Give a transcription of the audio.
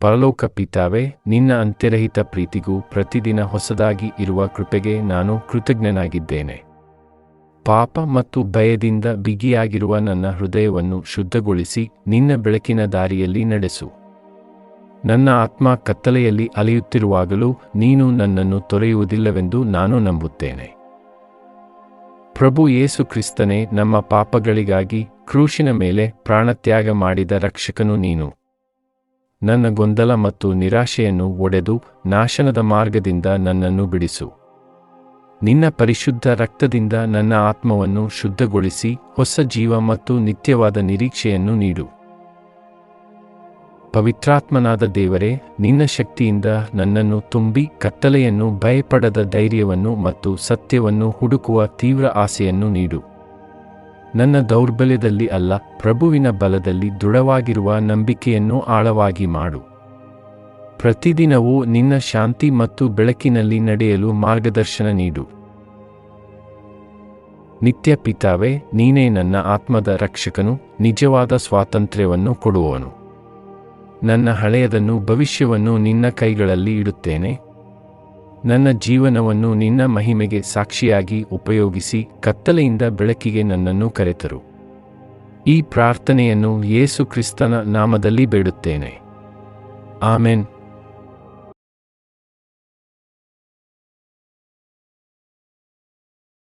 ಪರಲೋಕ ಪಿತಾವೆ ನಿನ್ನ ಅಂತ್ಯರಹಿತ ಪ್ರೀತಿಗೂ ಪ್ರತಿದಿನ ಹೊಸದಾಗಿ ಇರುವ ಕೃಪೆಗೆ ನಾನು ಕೃತಜ್ಞನಾಗಿದ್ದೇನೆ. ಪಾಪ ಮತ್ತು ಭಯದಿಂದ ಬಿಗಿಯಾಗಿರುವ ನನ್ನ ಹೃದಯವನ್ನು ಶುದ್ಧಗೊಳಿಸಿ ನಿನ್ನ ಬೆಳಕಿನ ದಾರಿಯಲ್ಲಿ ನಡೆಸು. ನನ್ನ ಆತ್ಮ ಕತ್ತಲೆಯಲ್ಲಿ ಅಲೆಯುತ್ತಿರುವಾಗಲೂ ನೀನು ನನ್ನನ್ನು ತೊರೆಯುವುದಿಲ್ಲವೆಂದು ನಾನು ನಂಬುತ್ತೇನೆ. ಪ್ರಭು ಯೇಸು ಕ್ರಿಸ್ತನೇ, ನಮ್ಮ ಪಾಪಗಳಿಗಾಗಿ ಕ್ರೂಶಿನ ಮೇಲೆ ಪ್ರಾಣತ್ಯಾಗ ಮಾಡಿದ ರಕ್ಷಕನು ನೀನು. ನನ್ನ ಗೊಂದಲ ಮತ್ತು ನಿರಾಶೆಯನ್ನು ಒಡೆದು ನಾಶನದ ಮಾರ್ಗದಿಂದ ನನ್ನನ್ನು ಬಿಡಿಸು. ನಿನ್ನ ಪರಿಶುದ್ಧ ರಕ್ತದಿಂದ ನನ್ನ ಆತ್ಮವನ್ನು ಶುದ್ಧಗೊಳಿಸಿ ಹೊಸ ಜೀವ ಮತ್ತು ನಿತ್ಯವಾದ ನಿರೀಕ್ಷೆಯನ್ನು ನೀಡು. ಪವಿತ್ರಾತ್ಮನಾದ ದೇವರೇ, ನಿನ್ನ ಶಕ್ತಿಯಿಂದ ನನ್ನನ್ನು ತುಂಬಿ ಕತ್ತಲೆಯನ್ನು ಭಯಪಡದ ಧೈರ್ಯವನ್ನು ಮತ್ತು ಸತ್ಯವನ್ನು ಹುಡುಕುವ ತೀವ್ರ ಆಸೆಯನ್ನು ನೀಡು. ನನ್ನ ದೌರ್ಬಲ್ಯದಲ್ಲಿ ಅಲ್ಲ, ಪ್ರಭುವಿನ ಬಲದಲ್ಲಿ ದೃಢವಾಗಿರುವ ನಂಬಿಕೆಯನ್ನು ಆಳವಾಗಿ ಮಾಡು. ಪ್ರತಿದಿನವೂ ನಿನ್ನ ಶಾಂತಿ ಮತ್ತು ಬೆಳಕಿನಲ್ಲಿ ನಡೆಯಲು ಮಾರ್ಗದರ್ಶನ ನೀಡು. ನಿತ್ಯ ಪಿತಾವೆ, ನೀನೇ ನನ್ನ ಆತ್ಮದ ರಕ್ಷಕನು, ನಿಜವಾದ ಸ್ವಾತಂತ್ರ್ಯವನ್ನು ಕೊಡುವವನು. ನನ್ನ ಹಳೆಯದನ್ನು ಭವಿಷ್ಯವನ್ನು ನಿನ್ನ ಕೈಗಳಲ್ಲಿ ಇಡುತ್ತೇನೆ. ನನ್ನ ಜೀವನವನ್ನು ನಿನ್ನ ಮಹಿಮೆಗೆ ಸಾಕ್ಷಿಯಾಗಿ ಉಪಯೋಗಿಸಿ ಕತ್ತಲೆಯಿಂದ ಬೆಳಕಿಗೆ ನನ್ನನ್ನು ಕರೆತರು. ಈ ಪ್ರಾರ್ಥನೆಯನ್ನು ಯೇಸು ಕ್ರಿಸ್ತನ ನಾಮದಲ್ಲಿ ಬೇಡುತ್ತೇನೆ. ಆಮೆನ್.